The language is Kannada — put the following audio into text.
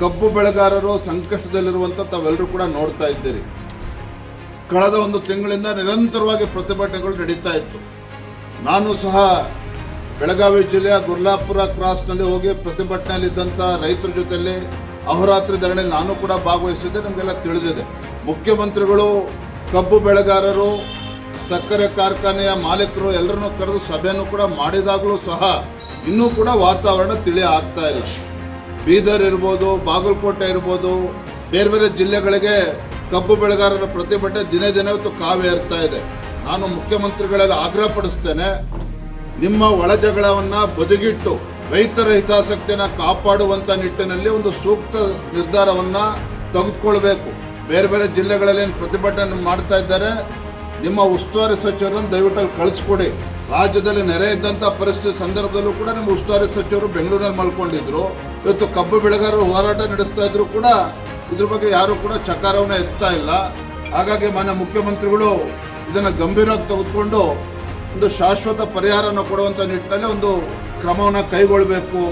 ಕಬ್ಬು ಬೆಳೆಗಾರರು ಸಂಕಷ್ಟದಲ್ಲಿರುವಂಥ ತಾವೆಲ್ಲರೂ ಕೂಡ ನೋಡ್ತಾ ಇದ್ದೀರಿ. ಕಳೆದ ಒಂದು ತಿಂಗಳಿಂದ ನಿರಂತರವಾಗಿ ಪ್ರತಿಭಟನೆಗಳು ನಡೀತಾ ಇತ್ತು. ನಾನು ಸಹ ಬೆಳಗಾವಿ ಜಿಲ್ಲೆಯ ಗುರ್ಲಾಪುರ ಕ್ರಾಸ್ನಲ್ಲಿ ಹೋಗಿ ಪ್ರತಿಭಟನೆಯಲ್ಲಿದ್ದಂಥ ರೈತರ ಜೊತೆಯಲ್ಲಿ ಅಹೋರಾತ್ರಿ ಧರಣಿಯಲ್ಲಿ ನಾನು ಕೂಡ ಭಾಗವಹಿಸಿದ್ದೆ, ನಮಗೆಲ್ಲ ತಿಳಿದಿದೆ. ಮುಖ್ಯಮಂತ್ರಿಗಳು, ಕಬ್ಬು ಬೆಳೆಗಾರರು, ಸಕ್ಕರೆ ಕಾರ್ಖಾನೆಯ ಮಾಲೀಕರು ಎಲ್ಲರನ್ನೂ ಕರೆದು ಸಭೆಯನ್ನು ಕೂಡ ಮಾಡಿದಾಗಲೂ ಸಹ ಇನ್ನೂ ಕೂಡ ವಾತಾವರಣ ತಿಳಿ ಆಗ್ತಾ ಇಲ್ಲ ಬೀದರ್ ಇರ್ಬೋದು, ಬಾಗಲಕೋಟೆ ಇರ್ಬೋದು, ಬೇರೆ ಬೇರೆ ಜಿಲ್ಲೆಗಳಿಗೆ ಕಬ್ಬು ಬೆಳೆಗಾರರ ಪ್ರತಿಭಟನೆ ದಿನೇ ದಿನ ಇವತ್ತು ಕಾವೇ ಇದೆ. ನಾನು ಮುಖ್ಯಮಂತ್ರಿಗಳಲ್ಲಿ ಆಗ್ರಹ ಪಡಿಸ್ತೇನೆ, ನಿಮ್ಮ ಒಳ ಜಗಳವನ್ನ ಬದುಗಿಟ್ಟು ರೈತರ ಹಿತಾಸಕ್ತಿಯನ್ನ ಕಾಪಾಡುವಂತ ನಿಟ್ಟಿನಲ್ಲಿ ಒಂದು ಸೂಕ್ತ ನಿರ್ಧಾರವನ್ನ ತೆಗೆದುಕೊಳ್ಬೇಕು. ಬೇರೆ ಬೇರೆ ಜಿಲ್ಲೆಗಳಲ್ಲಿ ಏನು ಪ್ರತಿಭಟನೆ ಮಾಡ್ತಾ ಇದ್ದಾರೆ, ನಿಮ್ಮ ಉಸ್ತುವಾರಿ ಸಚಿವರನ್ನು ದಯವಿಟ್ಟು ಅಲ್ಲಿ ಕಳಿಸ್ಕೊಡಿ. ರಾಜ್ಯದಲ್ಲಿ ನೆರೆ ಇದ್ದಂಥ ಪರಿಸ್ಥಿತಿ ಸಂದರ್ಭದಲ್ಲೂ ಕೂಡ ನಿಮ್ಮ ಉಸ್ತುವಾರಿ ಸಚಿವರು ಬೆಂಗಳೂರಿನಲ್ಲಿ ಮಲ್ಕೊಂಡಿದ್ರು. ಇವತ್ತು ಕಬ್ಬು ಬೆಳೆಗಾರರು ಹೋರಾಟ ನಡೆಸ್ತಾ ಇದ್ರು ಕೂಡ ಇದ್ರ ಬಗ್ಗೆ ಯಾರು ಕೂಡ ಚಕಾರವನ್ನ ಎತ್ತಾ ಇಲ್ಲ. ಹಾಗಾಗಿ ಮಾನ್ಯ ಮುಖ್ಯಮಂತ್ರಿಗಳು ಇದನ್ನು ಗಂಭೀರವಾಗಿ ತೆಗೆದುಕೊಂಡು ಒಂದು ಶಾಶ್ವತ ಪರಿಹಾರವನ್ನು ಕೊಡುವಂಥ ನಿಟ್ಟಿನಲ್ಲಿ ಒಂದು ಕ್ರಮವನ್ನು ಕೈಗೊಳ್ಳಬೇಕು.